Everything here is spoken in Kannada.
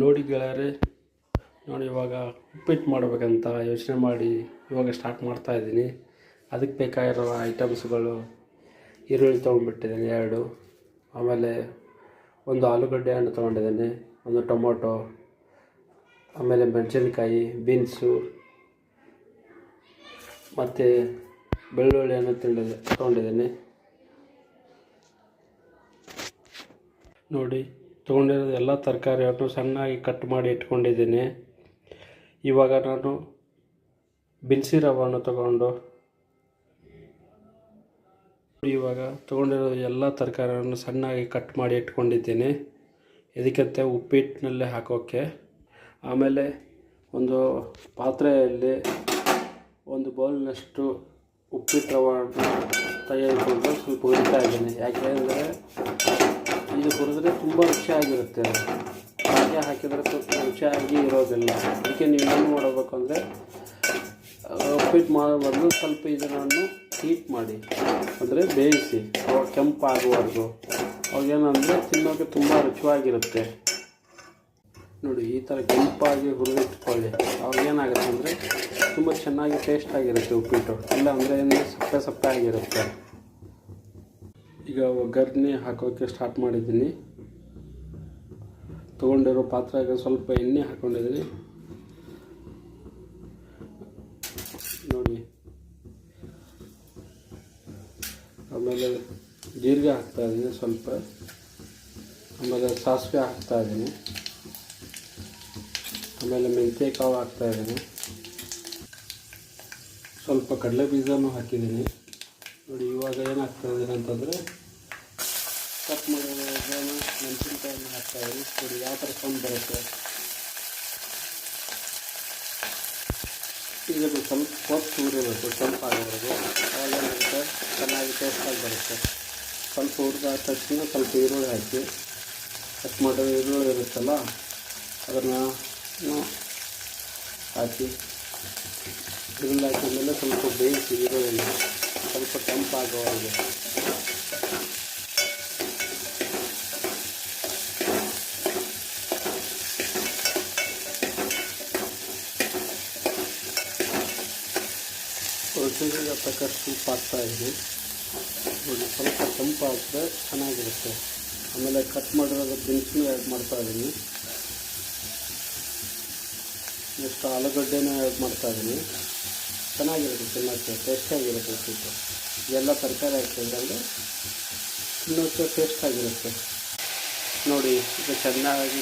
ನೋಡಿ ಗೆಳೆಯರೆ, ನೋಡಿ ಇವಾಗ ಉಪ್ಪಿಟ್ಟು ಮಾಡಬೇಕಂತ ಯೋಚನೆ ಮಾಡಿ ಇವಾಗ ಸ್ಟಾರ್ಟ್ ಮಾಡ್ತಾ ಇದ್ದೀನಿ. ಅದಕ್ಕೆ ಬೇಕಾಗಿರೋ ಐಟಮ್ಸ್ಗಳು ಈರುಳ್ಳಿ ತೊಗೊಂಡ್ಬಿಟ್ಟಿದ್ದೀನಿ, ಎರಡು. ಆಮೇಲೆ ಒಂದು ಆಲೂಗಡ್ಡೆ ಹಣ್ಣು ತೊಗೊಂಡಿದ್ದೀನಿ, ಒಂದು ಟೊಮೊಟೊ, ಆಮೇಲೆ ಮೆಣಸಿನ್ಕಾಯಿ, ಬೀನ್ಸು, ಮತ್ತು ಬೆಳ್ಳುಳ್ಳಿಯನ್ನು ತಿಂಡಿದೆ ತೊಗೊಂಡಿದ್ದೀನಿ. ನೋಡಿ ತೊಗೊಂಡಿರೋದು ಎಲ್ಲ ತರಕಾರಿಯನ್ನು ಸಣ್ಣಾಗಿ ಕಟ್ ಮಾಡಿ ಇಟ್ಕೊಂಡಿದ್ದೀನಿ. ಇವಾಗ ನಾನು ಬಿನ್ಸಿ ರವನ್ನು ತಗೊಂಡು ಇವಾಗ ತೊಗೊಂಡಿರೋ ಎಲ್ಲ ತರಕಾರಿಯನ್ನು ಸಣ್ಣಾಗಿ ಕಟ್ ಮಾಡಿ ಇಟ್ಕೊಂಡಿದ್ದೀನಿ. ಇದಕ್ಕಂತೆ ಉಪ್ಪಿಟ್ಟಿನಲ್ಲೇ ಹಾಕೋಕ್ಕೆ ಆಮೇಲೆ ಒಂದು ಪಾತ್ರೆಯಲ್ಲಿ ಒಂದು ಬೌಲ್ನಷ್ಟು ಉಪ್ಪಿಟ್ಟು ರವನ್ನು ತೆಗೆದುಕೊಂಡು ಸ್ವಲ್ಪ ಹುರಿತಾ ಇದ್ದೀನಿ. ಯಾಕೆಂದರೆ ಇದು ಹುರಿದ್ರೆ ತುಂಬ ರುಚಿಯಾಗಿರುತ್ತೆ ಹಾಗೆ ಹಾಕಿದರೆ ಸ್ವಲ್ಪ ರುಚಿಯಾಗಿ ಇರೋದಿಲ್ಲ. ಅದಕ್ಕೆ ನೀವು ಏನು ಮಾಡಬೇಕು ಅಂದರೆ ಉಪ್ಪಿಟ್ಟು ಮಾಡೋ ಬದಲು ಸ್ವಲ್ಪ ಇದನ್ನು ಹೀಟ್ ಮಾಡಿ. ಅಂದರೆ ಬೇಯಿಸಿ. ಅವಾಗ ಕೆಂಪಾಗುವವರೆಗೂ ಅವಾಗೇನಂದರೆ ತಿನ್ನೋಕ್ಕೆ ತುಂಬ ರುಚಿಯಾಗಿರುತ್ತೆ ನೋಡಿ, ಈ ಥರ ಕೆಂಪಾಗಿ ಹುರಿದಿಟ್ಕೊಳ್ಳಿ. ಅವಾಗ ಏನಾಗುತ್ತೆ ಅಂದರೆ, ತುಂಬ ಚೆನ್ನಾಗಿ ಟೇಸ್ಟ್ ಆಗಿರುತ್ತೆ ಉಪ್ಪಿಟ್ಟು. ಇಲ್ಲ ಅಂದರೆ ಏನು ಸಪ್ಪೆ ಸಪ್ಪೆ ಆಗಿರುತ್ತೆ. ಈಗ ಒಗ್ಗರಣೆ ಹಾಕೋಕ್ಕೆ ಸ್ಟಾರ್ಟ್ ಮಾಡಿದ್ದೀನಿ. ತೊಗೊಂಡಿರೋ ಪಾತ್ರೆಗೆ ಸ್ವಲ್ಪ ಎಣ್ಣೆ ಹಾಕ್ಕೊಂಡಿದ್ದೀನಿ ನೋಡಿ. ಆಮೇಲೆ ಜೀರಿಗೆ ಹಾಕ್ತಾ ಇದ್ದೀನಿ ಸ್ವಲ್ಪ. ಆಮೇಲೆ ಸಾಸಿವೆ ಹಾಕ್ತಾ ಇದ್ದೀನಿ. ಆಮೇಲೆ ಮೆಂತ್ಯ ಕಾಳು ಹಾಕ್ತಾ ಇದ್ದೀನಿ. ಸ್ವಲ್ಪ ಕಡಲೆ ಬೀಜನೂ ಹಾಕಿದ್ದೀನಿ. ನೋಡಿ, ಇವಾಗ ಏನಾಗ್ತಾ ಇದ್ದೀನಿ ಅಂತಂದರೆ ಕಟ್ ಮಾಡಿರೋ ಮೆಣಸಿನಕಾಯಿ ಹಾಕ್ತಾ ಇದ್ದೀನಿ ನೋಡಿ ಯಾವ ಥರ ಸೌಂಡ್ ಬರುತ್ತೆ? ಅದು ಸ್ವಲ್ಪ ಹೊತ್ತು ಹುರಿಬೇಕು ಸ್ವಲ್ಪ ಆಗೋವರೆಗೂ ಅವಾಗ ಏನಾಗುತ್ತೆ ಚೆನ್ನಾಗಿ ಟೇಸ್ಟಾಗಿ ಬರುತ್ತೆ. ಸ್ವಲ್ಪ ಹುರಿದಾದ ತಕ್ಷಣ ಸ್ವಲ್ಪ ಈರುಳ್ಳಿ ಹಾಕಿ. ಕಟ್ ಮಾಡೋ ಈರುಳ್ಳಿ ಇರುತ್ತಲ್ಲ, ಅದನ್ನು ಹಾಕಿ. ಈರುಳ್ಳಿ ಹಾಕಿದ್ಮೇಲೆ ಸ್ವಲ್ಪ ಬೇಯಿಸಿ ಈರುಳ್ಳಿ ಸ್ವಲ್ಪ ಕೆಂಪಾಗೋವರೆಗೆ ರುಚಿಗೆ ತಕ್ಕಷ್ಟು ಉಪ್ಪು ಹಾಕ್ತಾ ಒಂದು ನೋಡಿ ಸ್ವಲ್ಪ ಹಾಕಿದ್ರೆ ಚೆನ್ನಾಗಿರುತ್ತೆ. ಆಮೇಲೆ ಕಟ್ ಮಾಡಿರೋದು ದಿನಸು ಆ್ಯಡ್ ಮಾಡ್ತಾ ಇದ್ದೀನಿ. ನೆಕ್ಸ್ಟ್ ಆಲೂಗಡ್ಡೆನೂ ಆ್ಯಡ್ ಮಾಡ್ತಾ ಇದ್ದೀನಿ. ಚೆನ್ನಾಗಿರುತ್ತೆ ತಿನ್ನೋಕ್ಕೆ ಟೇಸ್ಟಾಗಿರುತ್ತೆ ಸ್ವಲ್ಪ ಎಲ್ಲ ತರಕಾರಿ ಹಾಕಿದ್ರಲ್ಲಿ ತಿನ್ನೋಕ್ಕೆ ಟೇಸ್ಟಾಗಿರುತ್ತೆ ನೋಡಿ, ಇದು ಚೆನ್ನಾಗಿ